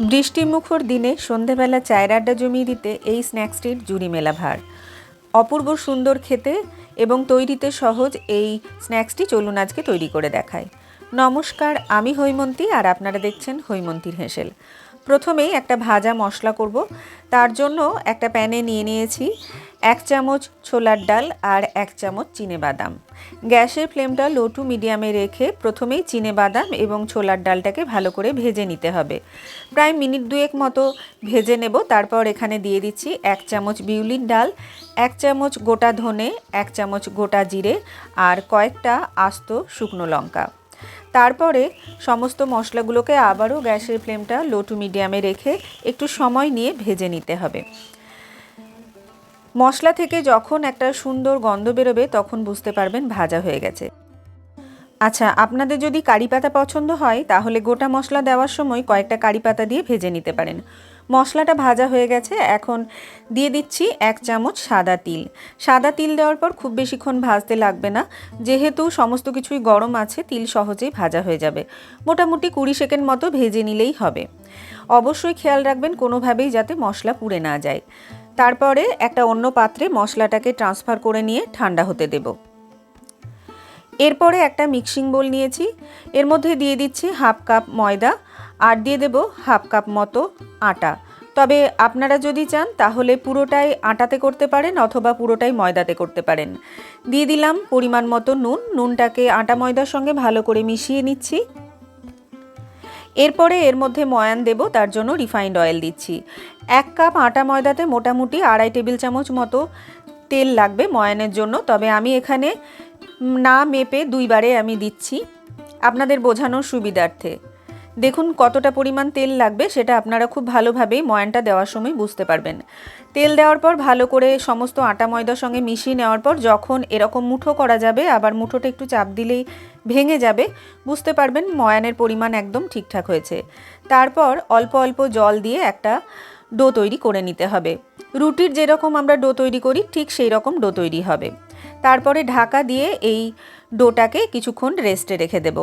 বৃষ্টিমুখর দিনে সন্ধেবেলা চায়ের আড্ডা জমিয়ে দিতে এই স্ন্যাক্সটির জুড়ি মেলা ভার অপূর্ব সুন্দর খেতে এবং তৈরিতে সহজ এই স্ন্যাক্সটি চলুন আজকে তৈরি করে দেখায় নমস্কার, আমি হৈমন্তী আর আপনারা দেখছেন হৈমন্তীর হেসেল। প্রথমেই একটা ভাজা মশলা করব। তার জন্য একটা প্যানে নিয়ে নিয়েছি এক চামচ ছোলার ডাল আর এক চামচ চিনে বাদাম। গ্যাসের ফ্লেমটা লো টু মিডিয়ামে রেখে প্রথমেই চিনে বাদাম এবং ছোলার ডালটাকে ভালো করে ভেজে নিতে হবে। প্রায় মিনিট দুয়েক মতো ভেজে নেব। তারপর এখানে দিয়ে দিচ্ছি এক চামচ বিউলির ডাল, এক চামচ গোটা ধনে, এক চামচ গোটা জিরে আর কয়েকটা আস্ত শুকনো লঙ্কা। তারপরে সমস্ত মশলাগুলোকে আবারও গ্যাসের ফ্লেমটা লো টু মিডিয়ামে রেখে একটু সময় নিয়ে ভেজে নিতে হবে। মশলা থেকে যখন একটা সুন্দর গন্ধ বেরোবে, তখন বুঝতে পারবেন ভাজা হয়ে গেছে। আচ্ছা আপনাদের যদি কারি পাতা পছন্দ হয়, তাহলে গোটা মশলা দেওয়ার সময় কয়েকটা কারি পাতা দিয়ে ভেজে নিতে পারেন। মশলাটা ভাজা হয়ে গেছে, এখন দিয়ে দিচ্ছি এক চামচ সাদা তিল। সাদা তিল দেওয়ার পর খুব বেশিক্ষণ ভাজতে লাগবে না। যেহেতু সমস্ত কিছুই গরম আছে, তিল সহজেই ভাজা হয়ে যাবে। মোটামুটি কুড়ি সেকেন্ড মতো ভেজে নিলেই হবে। অবশ্যই খেয়াল রাখবেন, কোনোভাবেই যাতে মশলা পুড়ে না যায়। তারপরে একটা অন্য পাত্রে মশলাটাকে ট্রান্সফার করে নিয়ে ঠান্ডা হতে দেব। এরপরে একটা মিক্সিং বোল নিয়েছি। এর মধ্যে দিয়ে দিচ্ছি হাফ কাপ ময়দা আর দিয়ে দেব হাফ কাপ মতো আটা। তবে আপনারা যদি চান তাহলে পুরোটাই আটাতে করতে পারেন অথবা পুরোটাই ময়দাতে করতে পারেন। দিয়ে দিলাম পরিমাণ মতো নুন। নুনটাকে আটা ময়দার সঙ্গে ভালো করে মিশিয়ে নিচ্ছি। এরপরে এর মধ্যে ময়ান দেব, তার জন্য রিফাইন্ড অয়েল দিচ্ছি। এক কাপ আটা ময়দাতে মোটামুটি আড়াই টেবিল চামচ মতো তেল লাগবে ময়ানের জন্য। তবে আমি এখানে না মেপে দুইবারে আমি দিচ্ছি। আপনাদের বোঝানোর সুবিধার্থে। দেখুন কতটা পরিমাণ তেল লাগবে, সেটা আপনারা খুব ভালোভাবেই ময়ানটা দেওয়ার সময় বুঝতে পারবেন। তেল দেওয়ার পর ভালো করে সমস্ত আটা ময়দার সঙ্গে মিশিয়ে নেওয়ার পর যখন এরকম মুঠো করা যাবে, আবার মুঠোটা একটু চাপ দিলেই ভেঙে যাবে, বুঝতে পারবেন ময়ানের পরিমাণ একদম ঠিকঠাক হয়েছে। তারপর অল্প অল্প জল দিয়ে একটা ডো তৈরি করে নিতে হবে। রুটির যেরকম আমরা ডো তৈরি করি, ঠিক সেই রকম ডো তৈরি হবে। তারপরে ঢাকা দিয়ে এই ডোটাকে কিছুক্ষণ রেস্টে রেখে দেব।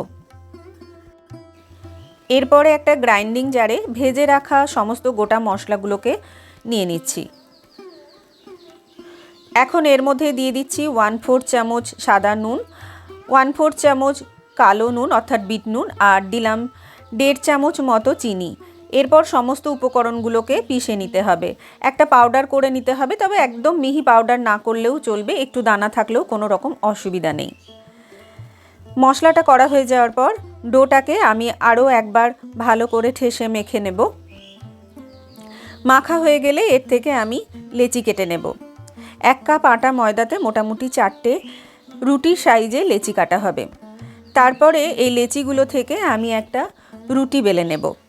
এরপরে একটা গ্রাইন্ডিং জারে ভেজে রাখা সমস্ত গোটা মশলাগুলোকে নিয়ে নিচ্ছি। এখন এর মধ্যে দিয়ে দিচ্ছি ওয়ান ফোর চামচ সাদা নুন, ওয়ান ফোর চামচ কালো নুন অর্থাৎ বিট নুন, আর দিলাম দেড় চামচ মতো চিনি। এরপর সমস্ত উপকরণগুলোকে পিষে নিতে হবে। একটা পাউডার করে নিতে হবে, তবে একদম মিহি পাউডার না করলেও চলবে, একটু দানা থাকলেও কোনো রকম অসুবিধা নেই। মশলাটা করা হয়ে যাওয়ার পর ডোটাকে আমি আরও একবার ভালো করে ঠেসে মেখে নেব। মাখা হয়ে গেলে এর থেকে আমি লেচি কেটে নেব। এক কাপ আটা ময়দাতে মোটামুটি চারটে রুটির সাইজে লেচি কাটা হবে। তারপরে এই লেচিগুলো থেকে আমি একটা রুটি বেলে নেব।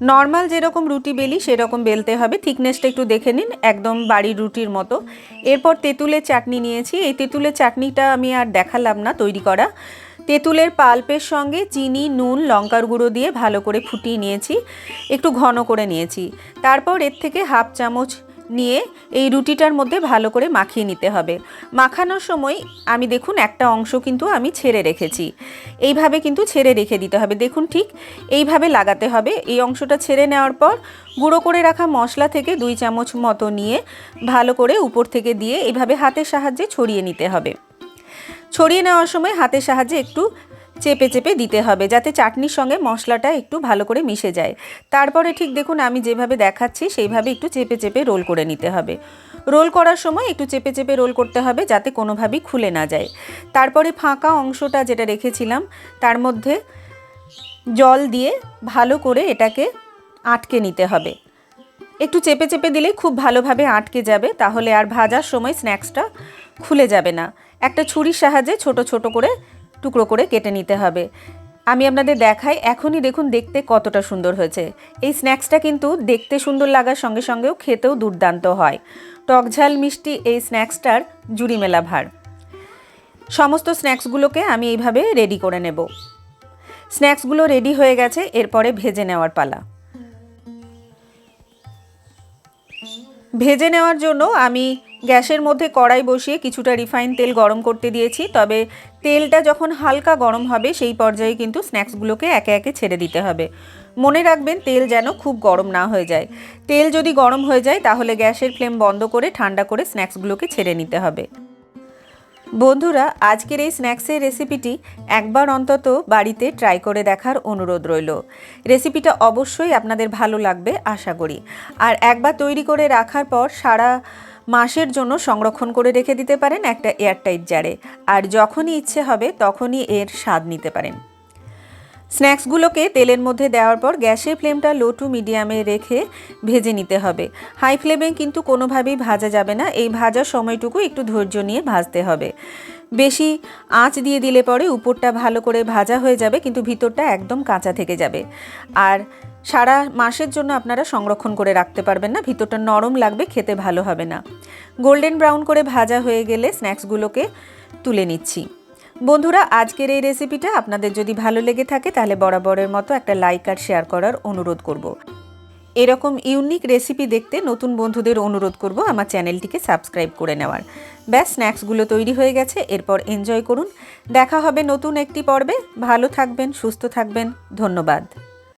নর্মাল যেরকম রুটি বেলি, সেরকম বেলতে হবে। থিকনেসটা একটু দেখে নিন, একদম বাড়ির রুটির মতো। এরপর তেঁতুলের চাটনি নিয়েছি। এই তেঁতুলের চাটনিটা আমি আর দেখালাম না তৈরি করা। তেঁতুলের পাল্পের সঙ্গে চিনি, নুন, লঙ্কার গুঁড়ো দিয়ে ভালো করে ফুটিয়ে নিয়েছি। একটু ঘন করে নিয়েছি। তারপর এর থেকে হাফ চামচ নিয়ে এই রুটিটার মধ্যে ভালো করে মাখিয়ে নিতে হবে। মাখানোর সময় আমি দেখুন একটা অংশ কিন্তু আমি ছেড়ে রেখেছি। এইভাবে কিন্তু ছেড়ে রেখে দিতে হবে। দেখুন ঠিক এইভাবে লাগাতে হবে। এই অংশটা ছেড়ে নেওয়ার পর গুঁড়ো করে রাখা মশলা থেকে দুই চামচ মতো নিয়ে ভালো করে উপর থেকে দিয়ে এইভাবে হাতের সাহায্যে ছড়িয়ে নিতে হবে। ছড়িয়ে নেওয়ার সময় হাতের সাহায্যে একটু চেপে চেপে দিতে হবে যাতে চাটনির সঙ্গে মশলাটা একটু ভালো করে মিশে যায়। তারপরে ঠিক দেখুন আমি যেভাবে দেখাচ্ছি সেইভাবে একটু চেপে চেপে রোল করে নিতে হবে। রোল করার সময় একটু চেপে চেপে রোল করতে হবে যাতে কোনোভাবেই খুলে না যায়। তারপরে ফাঁকা অংশটা যেটা রেখেছিলাম তার মধ্যে জল দিয়ে ভালো করে এটাকে আটকে নিতে হবে। একটু চেপে চেপে দিলেই খুব ভালোভাবে আটকে যাবে তাহলে আর ভাজার সময় স্ন্যাক্সটা খুলে যাবে না। একটা ছুরির সাহায্যে ছোট ছোট করে টুকরো করে কেটে নিতে হবে। আমি আপনাদের দেখাই, এখনই দেখুন দেখতে কতটা সুন্দর হয়েছে। এই স্ন্যাক্সটা কিন্তু দেখতে সুন্দর লাগার সঙ্গে সঙ্গেও খেতেও দুর্দান্ত হয়। টকঝাল মিষ্টি এই স্ন্যাক্সটার জুড়ি মেলা ভার। সমস্ত স্ন্যাক্সগুলোকে আমি এইভাবে রেডি করে নেব। স্ন্যাক্সগুলো রেডি হয়ে গেছে, এরপরে ভেজে নেওয়ার পালা। ভেজে নেওয়ার জন্য আমি গ্যাসের মধ্যে কড়াই বসিয়ে কিছুটা রিফাইন তেল গরম করতে দিয়েছি, তবে তেলটা যখন হালকা গরম হবে, সেই পর্যায়ে কিন্তু স্ন্যাক্সগুলোকে একে একে ছেড়ে দিতে হবে। মনে রাখবেন, তেল যেন খুব গরম না হয়ে যায়। তেল যদি গরম হয়ে যায়, তাহলে গ্যাসের ফ্লেম বন্ধ করে, ঠান্ডা করে স্ন্যাক্সগুলোকে ছেড়ে নিতে হবে। বন্ধুরা, আজকের এই স্ন্যাক্সের রেসিপিটি একবার অন্তত বাড়িতে ট্রাই করে দেখার অনুরোধ রইল। রেসিপিটা অবশ্যই আপনাদের ভালো লাগবে, আশা করি। আর একবার তৈরি করে রাখার পর সারা মাসের জন্য সংরক্ষণ করে রেখে দিতে পারেন একটা এয়ারটাইট জারে। আর যখনই ইচ্ছে হবে, তখনই এর স্বাদ নিতে পারেন। স্ন্যাক্সগুলোকে তেলের মধ্যে দেওয়ার পর গ্যাসের ফ্লেমটা লো টু মিডিয়ামে রেখে ভেজে নিতে হবে। হাই ফ্লেমে কিন্তু কোনোভাবেই ভাজা যাবে না। এই ভাজার সময়টুকু একটু ধৈর্য নিয়ে ভাজতে হবে। বেশি আঁচ দিয়ে দিলে পরে উপরটা ভালো করে ভাজা হয়ে যাবে, কিন্তু ভিতরটা একদম কাঁচা থেকে যাবে। আর সারা মাসের জন্য আপনারা সংরক্ষণ করে রাখতে পারবেন না, ভিতরটা নরম লাগবে, খেতে ভালো হবে না। গোল্ডেন ব্রাউন করে ভাজা হয়ে গেলে স্ন্যাক্সগুলোকে তুলে নিচ্ছি। বন্ধুরা, আজকের এই রেসিপিটা আপনাদের যদি ভালো লেগে থাকে, তাহলে বরাবরের মতো একটা লাইক আর শেয়ার করার অনুরোধ করব। এরকম ইউনিক রেসিপি দেখতে নতুন বন্ধুদের অনুরোধ করব আমার চ্যানেলটিকে সাবস্ক্রাইব করে নেওয়ার। ব্যাস স্ন্যাক্সগুলো তৈরি হয়ে গেছে, এরপর এনজয় করুন। দেখা হবে নতুন একটি পর্বে। ভালো থাকবেন, সুস্থ থাকবেন। ধন্যবাদ।